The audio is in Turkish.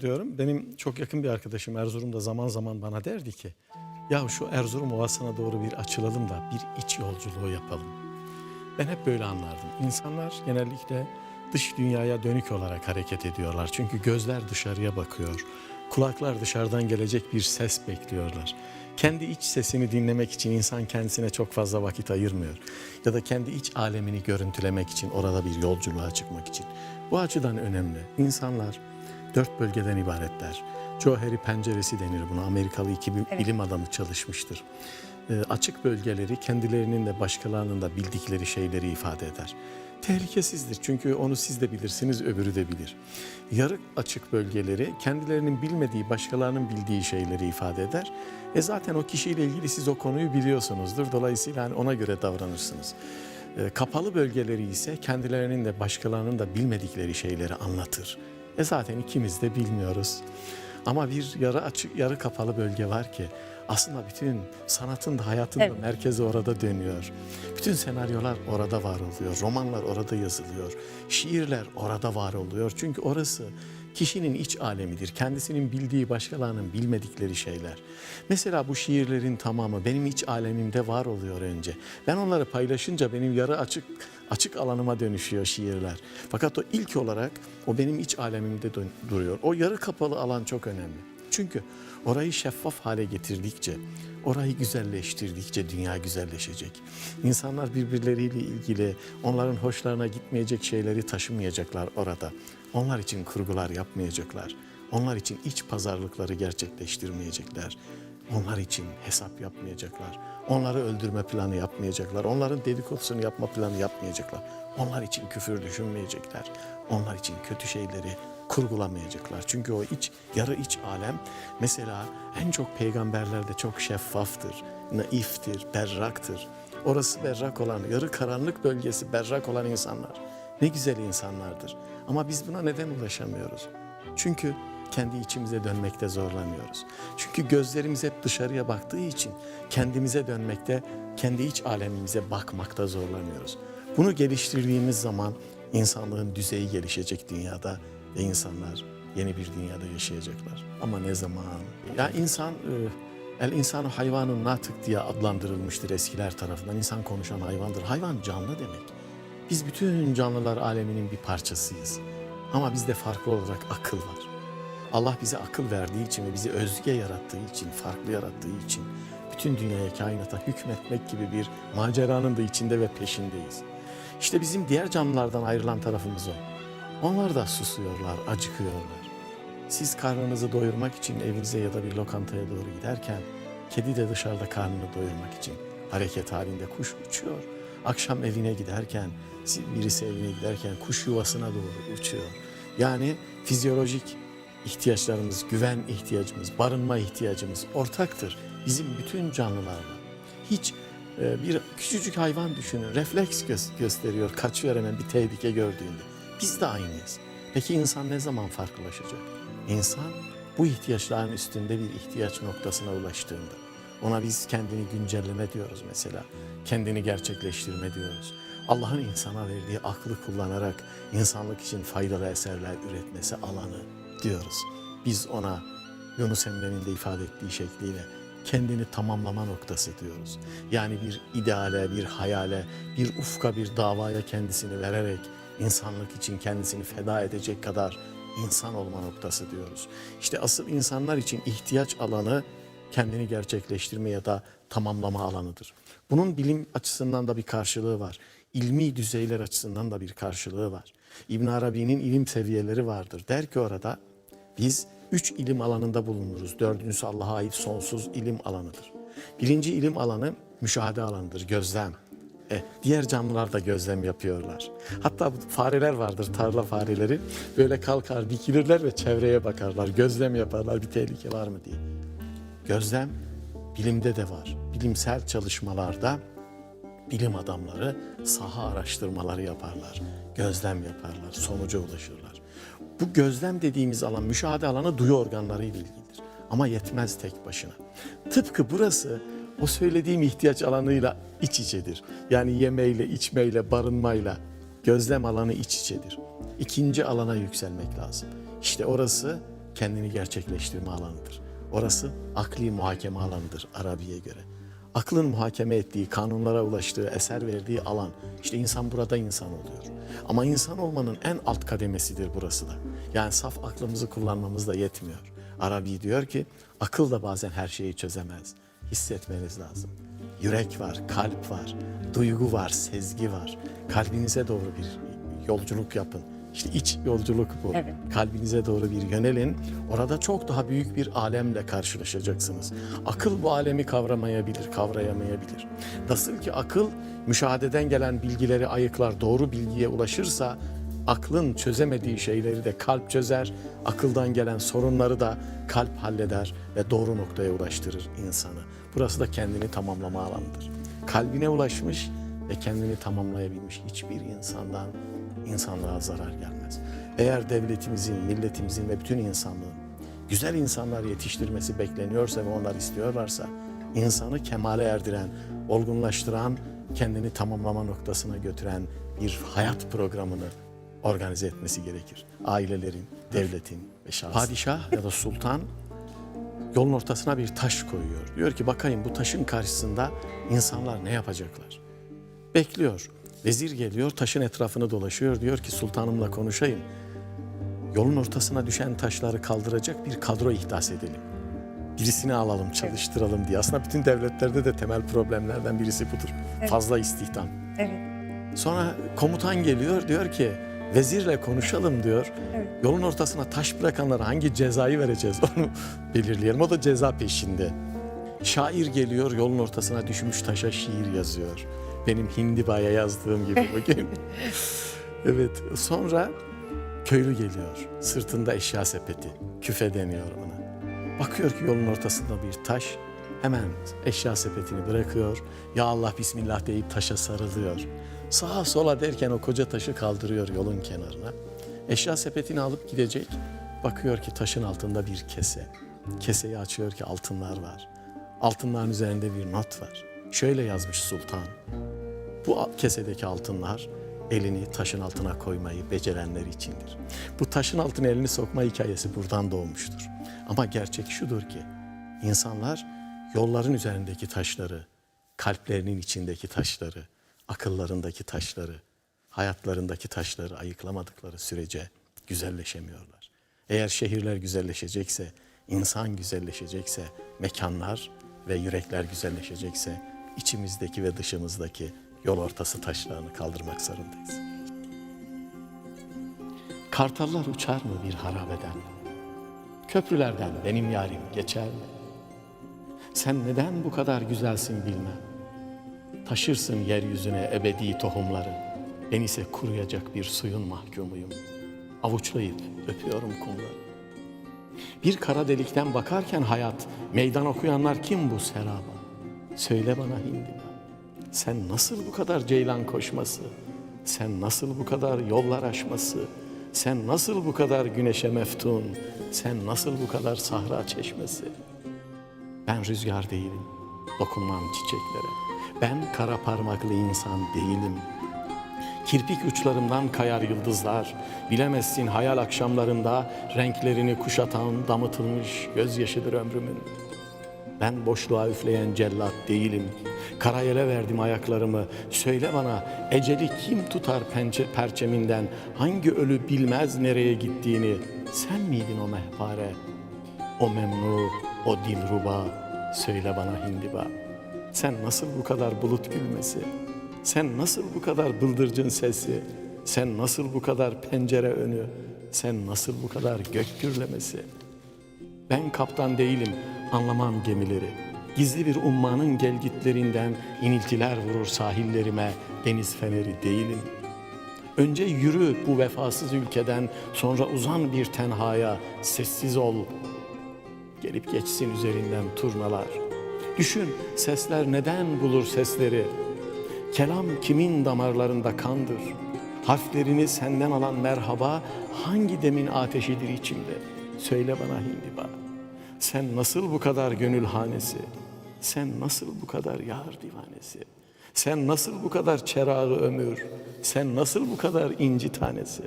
diyorum. Benim çok yakın bir arkadaşım Erzurum'da zaman zaman bana derdi ki ya şu Erzurum Ovası'na doğru bir açılalım da bir iç yolculuğu yapalım. Ben hep böyle anlardım. İnsanlar genellikle dış dünyaya dönük olarak hareket ediyorlar. Çünkü gözler dışarıya bakıyor. Kulaklar dışarıdan gelecek bir ses bekliyorlar. Kendi iç sesini dinlemek için insan kendisine çok fazla vakit ayırmıyor. Ya da kendi iç alemini görüntülemek için, orada bir yolculuğa çıkmak için. Bu açıdan önemli. İnsanlar dört bölgeden ibaretler. Joe Harry penceresi denir buna. Amerikalı iki bi- bilim adamı çalışmıştır. Ee, açık bölgeleri kendilerinin de başkalarının da bildikleri şeyleri ifade eder. Tehlikesizdir çünkü onu siz de bilirsiniz, öbürü de bilir. Yarı açık bölgeleri kendilerinin bilmediği, başkalarının bildiği şeyleri ifade eder. E zaten o kişiyle ilgili siz o konuyu biliyorsunuzdur. Dolayısıyla hani ona göre davranırsınız. E, kapalı bölgeleri ise kendilerinin de başkalarının da bilmedikleri şeyleri anlatır. E zaten ikimiz de bilmiyoruz. Ama bir yarı açık, yarı kapalı bölge var ki aslında bütün sanatın da hayatın da Evet. merkezi orada dönüyor. Bütün senaryolar orada var oluyor. Romanlar orada yazılıyor. Şiirler orada var oluyor. Çünkü orası kişinin iç alemidir. Kendisinin bildiği başkalarının bilmedikleri şeyler. Mesela bu şiirlerin tamamı benim iç alemimde var oluyor önce. Ben onları paylaşınca benim yarı açık açık alanıma dönüşüyor şiirler. Fakat o ilk olarak o benim iç alemimde duruyor. O yarı kapalı alan çok önemli. Çünkü orayı şeffaf hale getirdikçe, orayı güzelleştirdikçe dünya güzelleşecek. İnsanlar birbirleriyle ilgili onların hoşlarına gitmeyecek şeyleri taşımayacaklar orada. Onlar için kurgular yapmayacaklar. Onlar için iç pazarlıkları gerçekleştirmeyecekler. Onlar için hesap yapmayacaklar. Onları öldürme planı yapmayacaklar. Onların dedikodusunu yapma planı yapmayacaklar. Onlar için küfür düşünmeyecekler. Onlar için kötü şeyleri kurgulamayacaklar. Çünkü o iç, yarı iç alem mesela en çok peygamberlerde çok şeffaftır, naiftir, berraktır. Orası berrak olan, yarı karanlık bölgesi berrak olan insanlar. Ne güzel insanlardır. Ama biz buna neden ulaşamıyoruz? Çünkü kendi içimize dönmekte zorlanıyoruz. Çünkü gözlerimiz hep dışarıya baktığı için kendimize dönmekte, kendi iç alemimize bakmakta zorlanıyoruz. Bunu geliştirdiğimiz zaman insanlığın düzeyi gelişecek dünyada ve insanlar yeni bir dünyada yaşayacaklar. Ama ne zaman? Ya insan, e, el insanı hayvanın natık diye adlandırılmıştır eskiler tarafından. İnsan konuşan hayvandır. Hayvan canlı demek. Biz bütün canlılar aleminin bir parçasıyız. Ama bizde farklı olarak akıl var. Allah bize akıl verdiği için ve bizi özge yarattığı için, farklı yarattığı için bütün dünyaya, kainata hükmetmek gibi bir maceranın da içinde ve peşindeyiz. İşte bizim diğer canlılardan ayrılan tarafımız o. Onlar da susuyorlar, acıkıyorlar. Siz karnınızı doyurmak için evinize ya da bir lokantaya doğru giderken, kedi de dışarıda karnını doyurmak için hareket halinde kuş uçuyor. Akşam evine giderken, birisi evine giderken kuş yuvasına doğru uçuyor. Yani fizyolojik ihtiyaçlarımız, güven ihtiyacımız, barınma ihtiyacımız ortaktır. Bizim bütün canlılarla. Hiç e, bir küçücük hayvan düşünün, refleks gö- gösteriyor, kaçıyor hemen bir tehlike gördüğünde. Biz de aynıyız. Peki insan ne zaman farklılaşacak? İnsan bu ihtiyaçların üstünde bir ihtiyaç noktasına ulaştığında. Ona biz kendini güncelleme diyoruz mesela. Kendini gerçekleştirme diyoruz. Allah'ın insana verdiği aklı kullanarak insanlık için faydalı eserler üretmesi alanı diyoruz. Biz ona Yunus Emre'nin de ifade ettiği şekliyle kendini tamamlama noktası diyoruz. Yani bir ideale, bir hayale, bir ufka, bir davaya kendisini vererek insanlık için kendisini feda edecek kadar insan olma noktası diyoruz. İşte asıl insanlar için ihtiyaç alanı kendini gerçekleştirme ya da tamamlama alanıdır. Bunun bilim açısından da bir karşılığı var. İlmi düzeyler açısından da bir karşılığı var. İbn Arabi'nin ilim seviyeleri vardır. Der ki orada biz üç ilim alanında bulunuruz. Dördüncüsü Allah'a ait sonsuz ilim alanıdır. Birinci ilim alanı müşahede alanıdır, gözlem. E, diğer canlılar da gözlem yapıyorlar. Hatta fareler vardır, tarla fareleri. Böyle kalkar, dikilirler ve çevreye bakarlar, gözlem yaparlar bir tehlike var mı diye. Gözlem bilimde de var. Bilimsel çalışmalarda bilim adamları saha araştırmaları yaparlar. Gözlem yaparlar, sonuca ulaşırlar. Bu gözlem dediğimiz alan, müşahede alanı duyu organlarıyla ilgilidir. Ama yetmez tek başına. Tıpkı burası o söylediğim ihtiyaç alanıyla iç içedir. Yani yemeyle, içmeyle, barınmayla gözlem alanı iç içedir. İkinci alana yükselmek lazım. İşte orası kendini gerçekleştirme alanıdır. Orası akli muhakeme alanıdır Arabi'ye göre. Aklın muhakeme ettiği, kanunlara ulaştığı, eser verdiği alan. İşte insan burada insan oluyor. Ama insan olmanın en alt kademesidir burası da. Yani saf aklımızı kullanmamız da yetmiyor. Arabi diyor ki akıl da bazen her şeyi çözemez. Hissetmeniz lazım. Yürek var, kalp var, duygu var, sezgi var. Kalbinize doğru bir yolculuk yapın. İşte iç yolculuk bu. Evet. Kalbinize doğru bir yönelin. Orada çok daha büyük bir alemle karşılaşacaksınız. Akıl bu alemi kavramayabilir, kavrayamayabilir. Nasıl ki akıl müşahededen gelen bilgileri ayıklar, doğru bilgiye ulaşırsa aklın çözemediği şeyleri de kalp çözer. Akıldan gelen sorunları da kalp halleder ve doğru noktaya ulaştırır insanı. Burası da kendini tamamlama alanıdır. Kalbine ulaşmış ve kendini tamamlayabilmiş hiçbir insandan insanlığa zarar gelmez. Eğer devletimizin, milletimizin ve bütün insanlığın güzel insanlar yetiştirmesi bekleniyorsa ve onlar istiyorlarsa insanı kemale erdiren, olgunlaştıran, kendini tamamlama noktasına götüren bir hayat programını organize etmesi gerekir. Ailelerin, devletin ve şahsın. Padişah ya da sultan yolun ortasına bir taş koyuyor. Diyor ki bakayım bu taşın karşısında insanlar ne yapacaklar? Bekliyor. Vezir geliyor taşın etrafını dolaşıyor. Diyor ki sultanımla konuşayım. Yolun ortasına düşen taşları kaldıracak bir kadro ihdas edelim. Birisini alalım, çalıştıralım diye. Aslında bütün devletlerde de temel problemlerden birisi budur. Fazla istihdam. Evet. Sonra komutan geliyor diyor ki vezirle konuşalım diyor. Evet. Yolun ortasına taş bırakanlara hangi cezayı vereceğiz onu belirleyelim. O da ceza peşinde. Şair geliyor yolun ortasına düşmüş taşa şiir yazıyor. Benim Hindiba'ya yazdığım gibi bugün. evet sonra köylü geliyor. Sırtında eşya sepeti. Küfe deniyor ona. Bakıyor ki yolun ortasında bir taş. Hemen eşya sepetini bırakıyor. Ya Allah Bismillah deyip taşa sarılıyor. Sağa sola derken o koca taşı kaldırıyor yolun kenarına. Eşya sepetini alıp gidecek. Bakıyor ki taşın altında bir kese. Keseyi açıyor ki altınlar var. Altınların üzerinde bir not var. Şöyle yazmış sultan. Bu kesedeki altınlar elini taşın altına koymayı becerenler içindir. Bu taşın altına elini sokma hikayesi buradan doğmuştur. Ama gerçek şudur ki insanlar yolların üzerindeki taşları, kalplerinin içindeki taşları, akıllarındaki taşları, hayatlarındaki taşları ayıklamadıkları sürece güzelleşemiyorlar. Eğer şehirler güzelleşecekse, insan güzelleşecekse, mekanlar ve yürekler güzelleşecekse içimizdeki ve dışımızdaki yol ortası taşlarını kaldırmak zorundayız. Kartallar uçar mı bir harabeden? Köprülerden benim yarim geçer mi? Sen neden bu kadar güzelsin bilmem. Taşırsın yeryüzüne ebedi tohumları. Ben ise kuruyacak bir suyun mahkumuyum. Avuçlayıp öpüyorum kumları. Bir kara delikten bakarken hayat, meydan okuyanlar kim bu seraba? Söyle bana hindiba. Sen nasıl bu kadar ceylan koşması? Sen nasıl bu kadar yollar aşması? Sen nasıl bu kadar güneşe meftun? Sen nasıl bu kadar sahra çeşmesi? Ben rüzgar değilim, dokunmam çiçeklere. Ben kara parmaklı insan değilim. Kirpik uçlarımdan kayar yıldızlar. Bilemezsin hayal akşamlarında renklerini kuşatan damıtılmış gözyaşıdır ömrümün. Ben boşluğa üfleyen cellat değilim. Karayele verdim ayaklarımı. Söyle bana eceli kim tutar pençe, perçeminden? Hangi ölü bilmez nereye gittiğini? Sen miydin o mehpare? O memnu, o dilruba. Söyle bana hindiba. Sen nasıl bu kadar bulut gülmesi? Sen nasıl bu kadar bıldırcın sesi? Sen nasıl bu kadar pencere önü? Sen nasıl bu kadar gök gürlemesi? Ben kaptan değilim, anlamam gemileri. Gizli bir ummanın gelgitlerinden iniltiler vurur sahillerime, deniz feneri değilim. Önce yürü bu vefasız ülkeden, sonra uzan bir tenhaya, sessiz ol. Gelip geçsin üzerinden turnalar. Düşün sesler neden bulur sesleri? Kelam kimin damarlarında kandır? Harflerini senden alan merhaba hangi demin ateşidir içimde? Söyle bana hindiba. Sen nasıl bu kadar gönül hanesi? Sen nasıl bu kadar yar divanesi? Sen nasıl bu kadar çerağı ömür? Sen nasıl bu kadar inci tanesi?